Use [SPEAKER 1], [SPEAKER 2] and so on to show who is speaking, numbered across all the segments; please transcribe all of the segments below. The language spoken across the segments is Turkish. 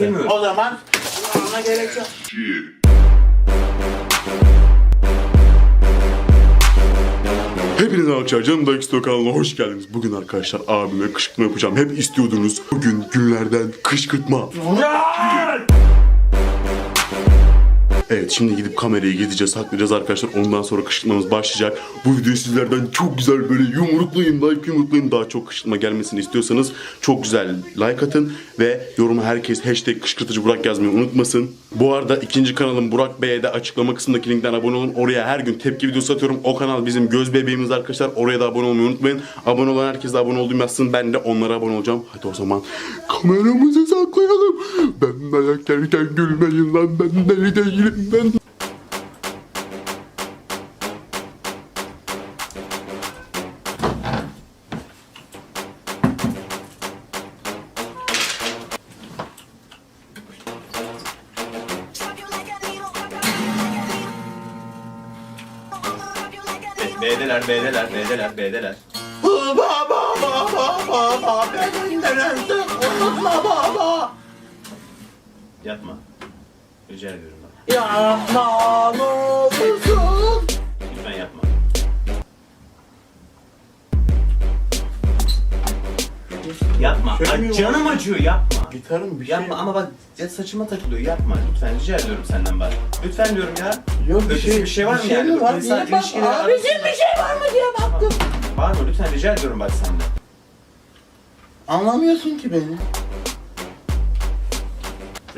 [SPEAKER 1] istemiyorum.
[SPEAKER 2] O zaman ona gerek yok.
[SPEAKER 3] Hepinize arkadaşlar canım Dayak İstiyor kanalına hoş geldiniz. Bugün arkadaşlar abime kışkırtma yapacağım. Hep istiyordunuz. Bugün günlerden kışkırtma. Evet şimdi gidip kamerayı gideceğiz, saklayacağız arkadaşlar. Ondan sonra kışkırtmamız başlayacak. Bu videoyu sizlerden çok güzel böyle yumruklayın, like yumruklayın. Daha çok kışkırtma gelmesini istiyorsanız çok güzel like atın. Ve yoruma herkes hashtag kışkırtıcı Burak yazmayı unutmasın. Bu arada ikinci kanalım Burak Bey'e de açıklama kısmındaki linkten abone olun. Oraya her gün tepki videosu atıyorum. O kanal bizim göz bebeğimiz arkadaşlar. Oraya da abone olmayı unutmayın. Abone olan herkes de abone olduğum yazsın. Ben de onlara abone olacağım. Hadi o zaman kameramızı saklayalım. Ben dayak yerken gülmeyin lan. Ben deli değilim ben.
[SPEAKER 1] B'deler, B'deler, B'deler, B'deler.
[SPEAKER 2] Baba baba baba baba benden artık unutma baba.
[SPEAKER 1] Yapma. Rica ediyorum.
[SPEAKER 2] Yapma ne olursun.
[SPEAKER 1] Lütfen yapma. Yapma. Ay,
[SPEAKER 2] mi
[SPEAKER 1] canım acıyor yapma.
[SPEAKER 2] Gitarım bir
[SPEAKER 1] Yapma ama bak ya saçıma takılıyor yapma lütfen rica ediyorum senden bak. Lütfen diyorum ya.
[SPEAKER 2] Yok
[SPEAKER 1] Ötesi bir şey var mı yani?
[SPEAKER 2] mi var?
[SPEAKER 1] İnsan
[SPEAKER 2] Niye bak?
[SPEAKER 1] ilişkileri
[SPEAKER 2] Abicim bir şey var mı diye baktım.
[SPEAKER 1] Var mı lütfen rica ediyorum bak senden.
[SPEAKER 2] Anlamıyorsun ki beni.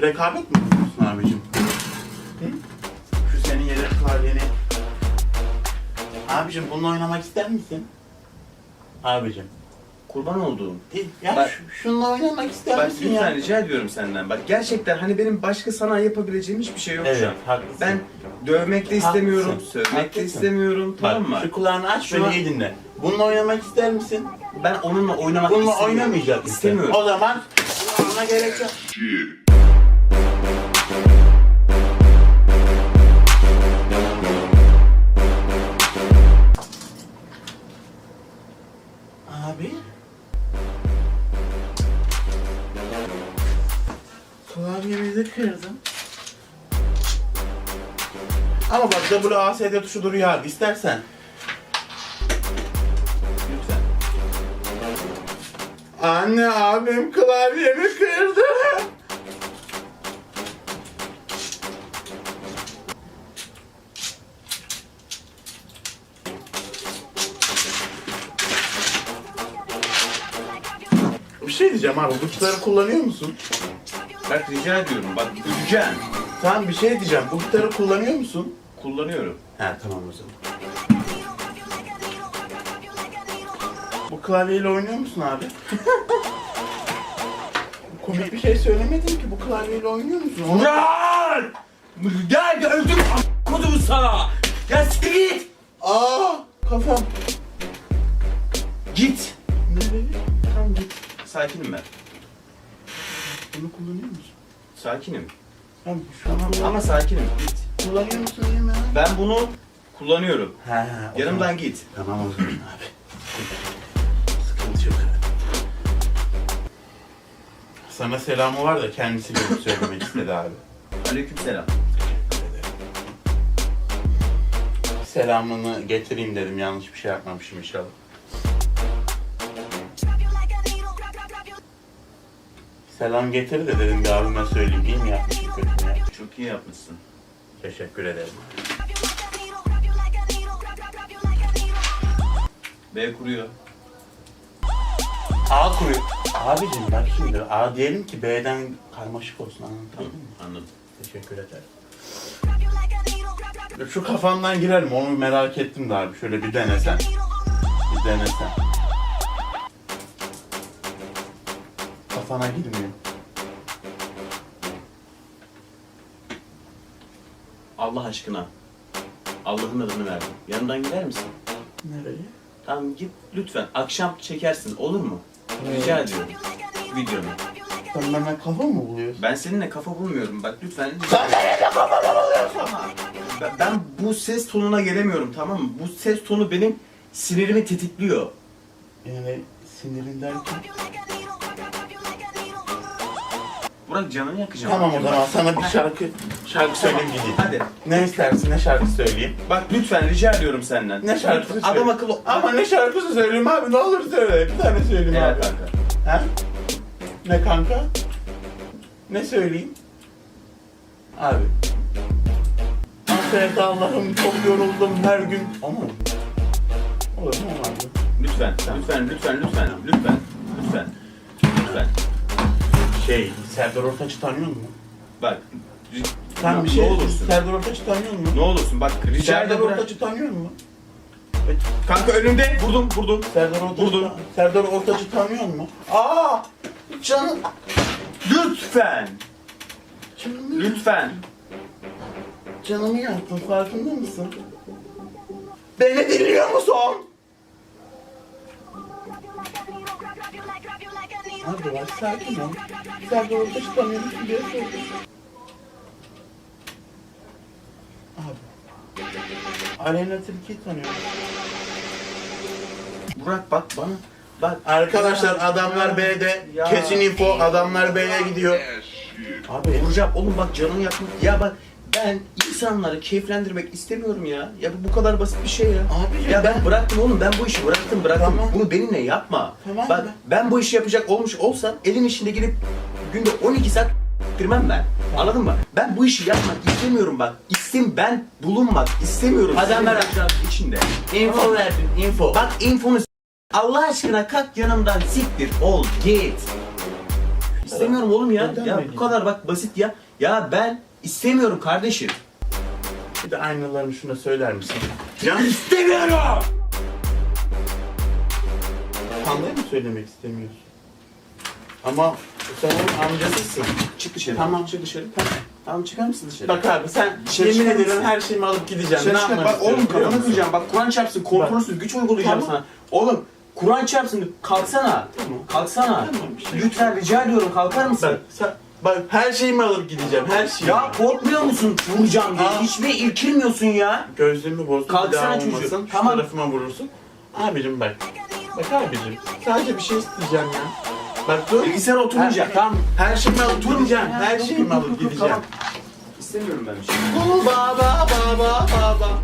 [SPEAKER 2] Rekabet mi istiyorsun abicim? Abicim bununla oynamak ister misin? Abicim.
[SPEAKER 1] Kurban olduğum.
[SPEAKER 2] Ya
[SPEAKER 1] Bak-
[SPEAKER 2] şu- şununla oynamak ister
[SPEAKER 1] Bak
[SPEAKER 2] misin
[SPEAKER 1] lütfen
[SPEAKER 2] ya?
[SPEAKER 1] rica ediyorum senden. Bak gerçekten hani benim başka sana yapabileceğim hiçbir şey yok şu
[SPEAKER 2] Evet,
[SPEAKER 1] an.
[SPEAKER 2] haklısın.
[SPEAKER 1] Ben dövmek de istemiyorum,
[SPEAKER 2] Haklısın,
[SPEAKER 1] sövmek de
[SPEAKER 2] haklısın.
[SPEAKER 1] istemiyorum tamam mı?
[SPEAKER 2] Bak şu kulağını aç
[SPEAKER 1] Şuna-
[SPEAKER 2] beni iyi dinle. Bununla oynamak ister misin?
[SPEAKER 1] Ben onunla oynamak
[SPEAKER 2] Bununla
[SPEAKER 1] istemiyorum.
[SPEAKER 2] oynamayacak mısın?
[SPEAKER 1] İstemiyorum.
[SPEAKER 2] O zaman ona gerek yok. Klavyemizi kırdın. Ama bak WASD tuşu duruyor abi istersen.
[SPEAKER 1] Lütfen.
[SPEAKER 2] Anne abim klavyemi kırdı. Bir şey diyeceğim abi, bu gitarı kullanıyor musun?
[SPEAKER 1] Bak rica ediyorum bak öleceğim.
[SPEAKER 2] Tamam bir şey diyeceğim, bu gitarı kullanıyor musun?
[SPEAKER 1] Kullanıyorum.
[SPEAKER 2] He tamam o zaman. Bu klavyeyle oynuyor musun abi? Komik bir şey söylemedin ki bu klavyeyle oynuyor musun? Onu...
[SPEAKER 1] Gel! Gel gel öldüm kodumu sana! Ya siktir git!
[SPEAKER 2] Aa kafam.
[SPEAKER 1] Git!
[SPEAKER 2] Nereye?
[SPEAKER 1] Tamam git. Sakinim ben.
[SPEAKER 2] Bunu kullanıyor musun?
[SPEAKER 1] Sakinim.
[SPEAKER 2] Tamam şu an
[SPEAKER 1] Ama sakinim. Git.
[SPEAKER 2] kullanıyor musun değil mi?
[SPEAKER 1] Ben bunu kullanıyorum.
[SPEAKER 2] He he. o
[SPEAKER 1] Yanımdan
[SPEAKER 2] zaman-
[SPEAKER 1] git.
[SPEAKER 2] Tamam o zaman abi. Sıkıntı yok. Sana selamı var da kendisi gelip söylemek istedi abi.
[SPEAKER 1] Aleykümselam.
[SPEAKER 2] Selamını getireyim dedim. Yanlış bir şey yapmamışım inşallah. Selam getir de dedim bir abime söyleyeyim. İyi mi yapmışım kötü mü yapmışım?
[SPEAKER 1] Çok iyi yapmışsın.
[SPEAKER 2] Teşekkür ederim.
[SPEAKER 1] B kuruyor.
[SPEAKER 2] A kuruyor. Abicim bak şimdi A diyelim ki B'den karmaşık olsun anladın mı?
[SPEAKER 1] Anladım.
[SPEAKER 2] Teşekkür ederim. Şu kafamdan girelim onu merak ettim de abi. Şöyle bir denesen. Bir denesen. Kafana girmiyor.
[SPEAKER 1] Allah aşkına. Allah'ın adını verdim. Yanından gider misin?
[SPEAKER 2] Nereye?
[SPEAKER 1] Tamam git lütfen. Akşam çekersin olur mu? Rica ediyorum. Videonu.
[SPEAKER 2] Sen benden kafa mı buluyorsun?
[SPEAKER 1] Ben seninle kafa bulmuyorum. Bak lütfen.
[SPEAKER 2] Sen nereye kafa buluyorsun?
[SPEAKER 1] Ben, ben bu ses tonuna gelemiyorum tamam mı? Bu ses tonu benim sinirimi tetikliyor.
[SPEAKER 2] Yani sinirin
[SPEAKER 1] Burak canını yakacağım.
[SPEAKER 2] Tamam o zaman sana bir şarkı şarkı söyleyeyim gideyim.
[SPEAKER 1] Hadi.
[SPEAKER 2] Ne istersin ne şarkı söyleyeyim?
[SPEAKER 1] Bak lütfen rica ediyorum senden.
[SPEAKER 2] Ne şarkısı
[SPEAKER 1] Lütfen, Adam akıllı.
[SPEAKER 2] Ama ne şarkısı söyleyeyim abi ne olur söyle. Bir tane söyleyeyim
[SPEAKER 1] Evet
[SPEAKER 2] abi.
[SPEAKER 1] kanka.
[SPEAKER 2] Ha? Ne kanka? Ne söyleyeyim? Abi. Affet Allah'ım çok yoruldum her gün. Ama Olur mu abi?
[SPEAKER 1] Lütfen, lütfen, lütfen, lütfen, lütfen, lütfen, lütfen.
[SPEAKER 2] Şey, Serdar Ortaç'ı tanıyor musun?
[SPEAKER 1] Bak,
[SPEAKER 2] Sen bir
[SPEAKER 1] ne
[SPEAKER 2] şey
[SPEAKER 1] olursun.
[SPEAKER 2] Serdar Ortaç'ı tanıyor musun?
[SPEAKER 1] Ne olursun bak rica
[SPEAKER 2] Serdar
[SPEAKER 1] ederim. bırak.
[SPEAKER 2] Ortaç'ı tanıyor musun?
[SPEAKER 1] Kanka önümde. Vurdum, vurdum.
[SPEAKER 2] Serdar Ortaç'ı,
[SPEAKER 1] Vurdum.
[SPEAKER 2] Serdar Ortaç'ı tanıyor musun? Aa! Canım.
[SPEAKER 1] Lütfen,
[SPEAKER 2] Canımı,
[SPEAKER 1] lütfen.
[SPEAKER 2] canımı yaktın farkında mısın? Beni dinliyor musun? Abi var sakin ol. Tanıyor musun diye sordum. Abi. Aleyna Tilki'yi tanıyorum.
[SPEAKER 1] Burak bak bana. Bak.
[SPEAKER 2] Arkadaşlar adamlar B'de.
[SPEAKER 1] Ya.
[SPEAKER 2] Kesin info adamlar B'ye gidiyor. Abi
[SPEAKER 1] Vuracağım oğlum bak canını yakmak. Ya bak ben insanları keyiflendirmek istemiyorum ya. Ya bu bu kadar basit bir şey ya.
[SPEAKER 2] Abi
[SPEAKER 1] ya ben bıraktım oğlum ben bu işi bıraktım bıraktım.
[SPEAKER 2] Tamam.
[SPEAKER 1] Bunu benimle yapma.
[SPEAKER 2] Tamam
[SPEAKER 1] Bak
[SPEAKER 2] be.
[SPEAKER 1] ben bu işi yapacak olmuş olsam elin içinde gidip günde 12 saat girmem ben. Anladın mı? Ben bu işi yapmak istemiyorum bak. İstim ben bulunmak istemiyorum.
[SPEAKER 2] Ömer.
[SPEAKER 1] yapacağın içinde.
[SPEAKER 2] info verdin info.
[SPEAKER 1] Bak infonu Allah aşkına kalk yanımdan siktir ol git. İstemiyorum oğlum ya.
[SPEAKER 2] Neden
[SPEAKER 1] Ya bu kadar bak basit ya. Ya ben istemiyorum kardeşim.
[SPEAKER 2] Bir de aynalarını şuna söyler misin? Can
[SPEAKER 1] İstemiyorum.
[SPEAKER 2] Hande'ye mi söylemek istemiyorsun? Ama sen onun amcasısın.
[SPEAKER 1] Çık dışarı.
[SPEAKER 2] Tamam.
[SPEAKER 1] çık dışarı.
[SPEAKER 2] Tamam.
[SPEAKER 1] Tamam çıkar mısın dışarı?
[SPEAKER 2] Bak abi sen
[SPEAKER 1] Dışarı
[SPEAKER 2] yemin
[SPEAKER 1] çıkar
[SPEAKER 2] ediyorum
[SPEAKER 1] mısın?
[SPEAKER 2] her şeyimi alıp gideceğim.
[SPEAKER 1] Dışarı
[SPEAKER 2] ne
[SPEAKER 1] çıkar.
[SPEAKER 2] yapmak
[SPEAKER 1] Bak oğlum
[SPEAKER 2] biliyor
[SPEAKER 1] kafanı
[SPEAKER 2] musun?
[SPEAKER 1] kıracağım. Bak Kur'an çarpsın. Kontrolsüz güç uygulayacağım
[SPEAKER 2] Tamam.
[SPEAKER 1] sana. Oğlum Kur'an çarpsın. Kalksana. Kalksana.
[SPEAKER 2] Tamam, bir şey yok.
[SPEAKER 1] Lütfen rica ediyorum kalkar mısın?
[SPEAKER 2] Bak, sen, bak her şeyimi alıp gideceğim her şeyi.
[SPEAKER 1] Ya korkmuyor musun vuracağım diye?
[SPEAKER 2] Aa.
[SPEAKER 1] Hiçbir irkilmiyorsun ya.
[SPEAKER 2] Gözlüğümü bozdun
[SPEAKER 1] Kalksana
[SPEAKER 2] daha olmasın. Şu
[SPEAKER 1] Tamam.
[SPEAKER 2] tarafıma vurursun. Abicim bak. Bak abicim. Sadece bir şey isteyeceğim ya. Bak dur.
[SPEAKER 1] Bilgisayar oturmayacak.
[SPEAKER 2] Her, tamam. Her şeyimi alıp gideceğim. Her şeyimi alıp gideceğim.
[SPEAKER 1] tamam. İstemiyorum ben bir şey.
[SPEAKER 2] Bu baba baba baba.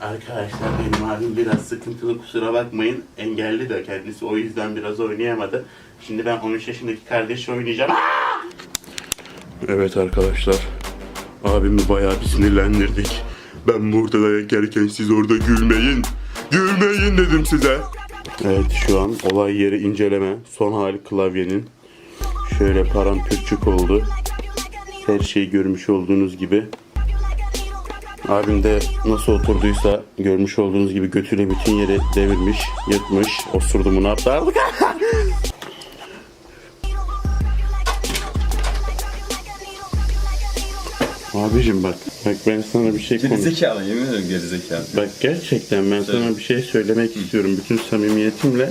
[SPEAKER 2] Arkadaşlar benim abim biraz sıkıntılı kusura bakmayın. Engelli de kendisi o yüzden biraz oynayamadı. Şimdi ben 13 yaşındaki kardeşi oynayacağım.
[SPEAKER 3] Evet arkadaşlar. Abimi bayağı bir sinirlendirdik. Ben burada dayak yerken siz orada gülmeyin. Gülmeyin dedim size. Evet şu an olay yeri inceleme. Son hali klavyenin. Şöyle paramparçık oldu. Her şeyi görmüş olduğunuz gibi. Abim de nasıl oturduysa görmüş olduğunuz gibi götüyle bütün yeri devirmiş, yırtmış. Osurdu mu ne Abicim bak, bak ben sana bir şey konuş.
[SPEAKER 1] Gerizekalı yemin ederim gerizekalı.
[SPEAKER 3] Bak gerçekten ben sana bir şey söylemek istiyorum bütün samimiyetimle.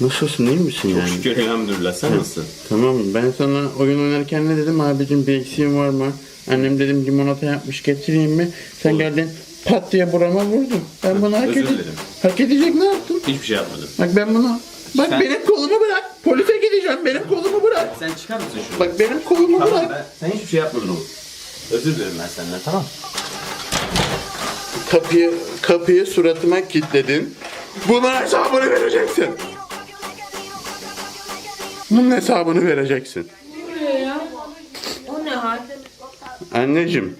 [SPEAKER 3] Nasılsın iyi misin yani?
[SPEAKER 1] Şükür elhamdülillah sen nasılsın?
[SPEAKER 3] Tamam ben sana oyun oynarken ne dedim abicim bir eksiğin var mı? Annem dedim limonata yapmış getireyim mi? Sen geldin pat diye burama vurdun. Ben bunu hak
[SPEAKER 1] Özür dilerim.
[SPEAKER 3] Hak edecek ne yaptın?
[SPEAKER 1] Hiçbir şey yapmadım.
[SPEAKER 3] Bak ben bunu... Bak
[SPEAKER 1] Sen-
[SPEAKER 3] benim kolumu bırak. Polise gideceğim benim kolumu bırak.
[SPEAKER 1] Sen çıkar mısın şunu?
[SPEAKER 3] Bak benim kolumu
[SPEAKER 1] Tamam
[SPEAKER 3] bırak.
[SPEAKER 1] ben, sen hiçbir şey yapmadın oğlum. Özür dilerim ben senden tamam.
[SPEAKER 3] Kapıyı, kapıyı suratıma kilitledin. Bunun hesabını vereceksin. Bunun hesabını vereceksin.
[SPEAKER 4] buraya ya? O ne hal?
[SPEAKER 3] Anneciğim.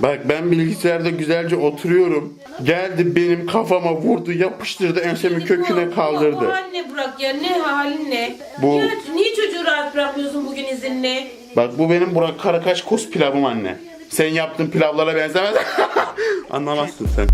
[SPEAKER 3] Bak ben bilgisayarda güzelce oturuyorum. Geldi benim kafama vurdu, yapıştırdı, ensemi köküne
[SPEAKER 4] Bu, bu
[SPEAKER 3] kaldırdı.
[SPEAKER 4] hal ne Burak ya? Ne halin ne?
[SPEAKER 3] Bu-
[SPEAKER 4] Niye, niye çocuğu rahat bırakmıyorsun bugün izinli?
[SPEAKER 3] Bak bu benim Burak Karakaş kus pilavım anne. Sen yaptığın pilavlara benzemez. Anlamazsın sen.